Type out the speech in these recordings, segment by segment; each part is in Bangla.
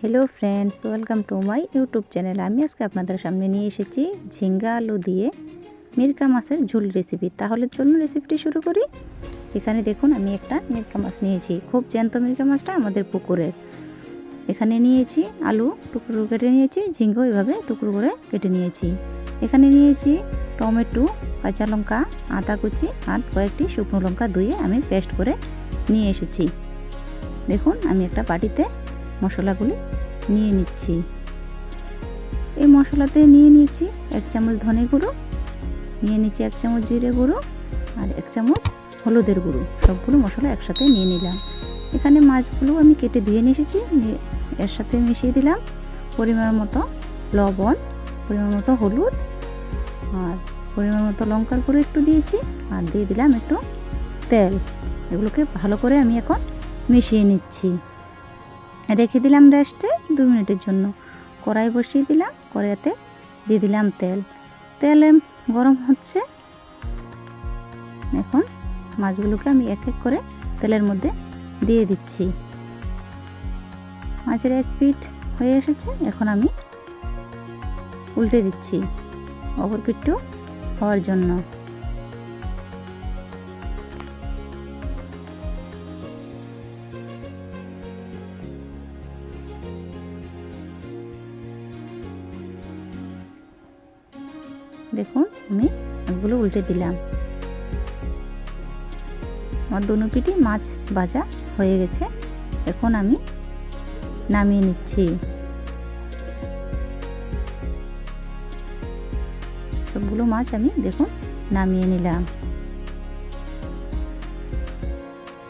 Hello friends welcome to my YouTube channel আমি আজকে আপনাদের সামনে নিয়ে এসেছি ঝিঙ্গা আলু দিয়ে মিরকা মাছের ঝুল রেসিপি তাহলে চলুন রেসিপিটি শুরু করি। এখানে দেখুন, আমি একটা মিরকা মাছ নিয়েছি। খুব জ্যান্ত মিরকা মাছটা আমাদের পুকুরের। এখানে নিয়েছি আলু, টুকরো কেটে নিয়েছি, ঝিঙ্গো এভাবে টুকরো করে কেটে নিয়েছি। এখানে নিয়েছি টমেটো, কাঁচা লঙ্কা, আদা কুচি আর কয়েকটি শুকনো লঙ্কা ধুয়ে আমি পেস্ট করে নিয়ে এসেছি। দেখুন, আমি একটা বাটিতে মশলাগুলি নিয়ে নিচ্ছি। এই মশলাতে নিয়ে নিচ্ছি এক চামচ ধনে গুঁড়ো, নিয়ে নিচ্ছি এক চামচ জিরে গুঁড়ো আর এক চামচ হলুদের গুঁড়ো। সবগুলো মশলা একসাথে নিয়ে নিলাম। এখানে মাছগুলো আমি কেটে ধুয়ে নিয়ে এসেছি এর সাথে মিশিয়ে দিলাম। পরিমাণ মতো লবণ, পরিমাণ মতো হলুদ আর পরিমাণ মতো লঙ্কার গুঁড়ো একটু দিয়েছি আর দিয়ে দিলাম একটু তেল। এগুলোকে ভালো করে আমি এখন মিশিয়ে নিচ্ছি। রেখে দিলাম রেস্টে দু মিনিটের জন্য। কড়াই বসিয়ে দিলাম, কড়াইতে দিয়ে দিলাম তেল। তেল গরম হচ্ছে। এখন মাছগুলোকে আমি এক এক করে তেলের মধ্যে দিয়ে দিচ্ছি। মাছের এক পিঠ হয়ে এসেছে, এখন আমি উল্টে দিচ্ছি অপর পিঠটাও হওয়ার জন্য। দেখুন, আমি মাছগুলো উল্টে দিলাম। আমার দুনো মাছ ভাজা হয়ে গেছে। এখন আমি নামিয়ে নিচ্ছি। সবগুলো মাছ আমি দেখুন, নামিয়ে নিলাম।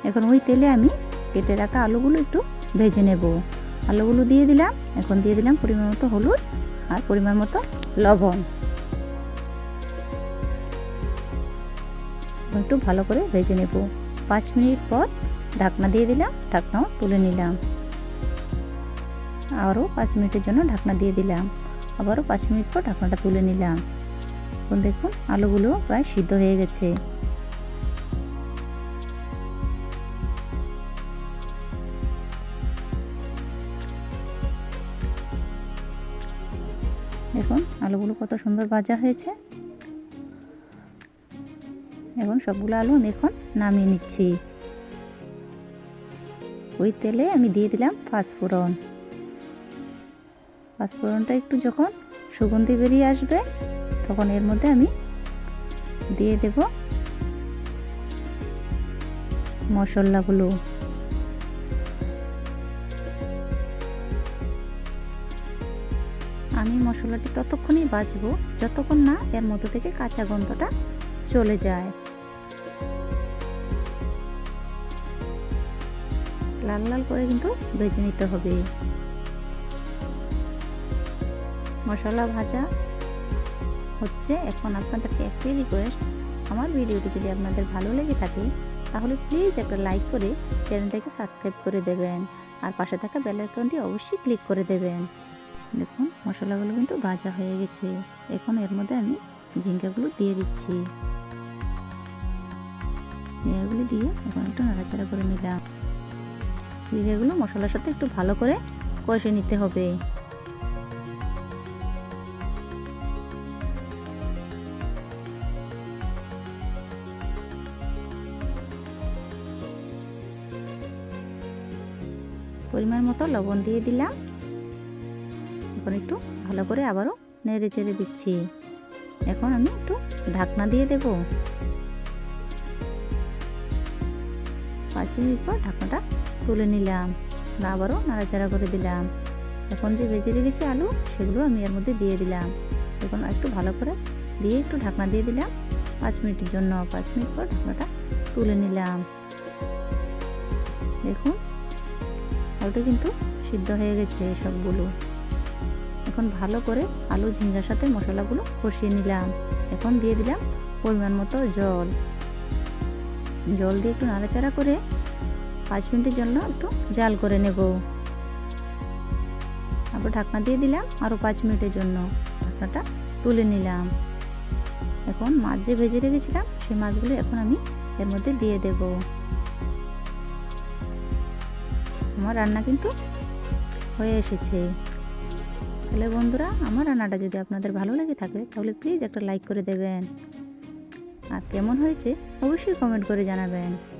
এখন ওই তেলে আমি কেটে রাখা আলুগুলো একটু ভেজে নেব। আলুগুলো দিয়ে দিলাম, এখন দিয়ে দিলাম পরিমাণ মতো হলুদ আর পরিমাণ মতো লবণ। একটু ভালো করে ভেজে নেব। পাঁচ মিনিট পর ঢাকনা দিয়ে দিলাম, ঢাকনাও তুলে নিলাম। আবারও পাঁচ মিনিটের জন্য ঢাকনা দিয়ে দিলাম। আবারও পাঁচ মিনিট পর ঢাকনাটা তুলে নিলাম। এখন দেখুন আলুগুলো প্রায় সিদ্ধ হয়ে গেছে। দেখুন আলুগুলো কত সুন্দর ভাজা হয়েছে। এখন সবগুলো আলু আমি এখন নামিয়ে নিচ্ছি। ওই তেলে আমি দিয়ে দিলাম পাঁচফোড়ন পাঁচফোড়নটা একটু যখন সুগন্ধি বেরিয়ে আসবে, তখন এর মধ্যে আমি দিয়ে দেব মশলাগুলো। আমি মশলাটি ততক্ষণই বাজবো, যতক্ষণ না এর মধ্যে থেকে কাঁচা গন্ধটা চলে যায়। লাল লাল করে কিন্তু ভেজে নিতে হবে। মশলা ভাজা হচ্ছে, এখন আপনাদেরকে একটি রিকোয়েস্ট আমার ভিডিওটি যদি আপনাদের ভালো লেগে থাকে, তাহলে প্লিজ একটা লাইক করে চ্যানেলটাকে সাবস্ক্রাইব করে দেবেন। আর পাশে থাকা বেল আইকনটি অবশ্যই ক্লিক করে দেবেন। দেখুন, মশলাগুলো কিন্তু ভাজা হয়ে গেছে। এখন এর মধ্যে আমি ঝিঙ্গাগুলো দিয়ে দিচ্ছি। ঝিঙ্গাগুলো দিয়ে এখন একটু নাড়াচাড়া করে নিলাম। ঝিঙ্গাগুলো মশলার সাথে একটু ভালো করে কষে নিতে হবে। পরিমাণ মতো লবণ দিয়ে দিলাম। এখন একটু ভালো করে আবারও নেড়ে চেড়ে দিচ্ছি। এখন আমি একটু ঢাকনা দিয়ে দেব। পাঁচ মিনিট পর ঢাকনাটা তুলে নিলাম আবারও নাড়াচাড়া করে দিলাম। এখন যে ভেজে রেখেছি আলু, সেগুলো আমি এর মধ্যে দিয়ে দিলাম। এখন একটু ভালো করে দিয়ে একটু ঢাকনা দিয়ে দিলাম। পাঁচ মিনিটের জন্য, পাঁচ মিনিট পর ঢাকনাটা তুলে নিলাম। দেখুন, আলুটা কিন্তু সিদ্ধ হয়ে গেছে সবগুলো। এখন ভালো করে আলু ঝিঙ্গার সাথে মশলাগুলো কষিয়ে নিলাম। এখন দিয়ে দিলাম পরিমাণ মতো জল। জল দিয়ে একটু নাড়াচাড়া করে পাঁচ মিনিটের জন্য একটু জাল করে নেব। তারপর ঢাকনা দিয়ে দিলাম আরও পাঁচ মিনিটের জন্য। ঢাকনাটা তুলে নিলাম। এখন মাছ যে ভেজে রেখেছিলাম, সেই মাছগুলো এখন আমি এর মধ্যে দিয়ে দেব। আমার রান্না কিন্তু হয়ে এসেছে। তাহলে বন্ধুরা, আমার রান্নাটা যদি আপনাদের ভালো লেগে থাকে, তাহলে প্লিজ একটা লাইক করে দেবেন। আর কেমন হয়েছে, অবশ্যই কমেন্ট করে জানাবেন।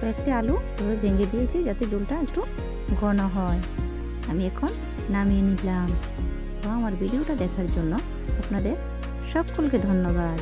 কয়েকটি আলু ধরে ভেঙে দিয়েছি যাতে জলটা একটু ঘন হয়। আমি এখন নামিয়ে নিলাম। তো আমার ভিডিওটা দেখার জন্য আপনাদের সকলকে ধন্যবাদ।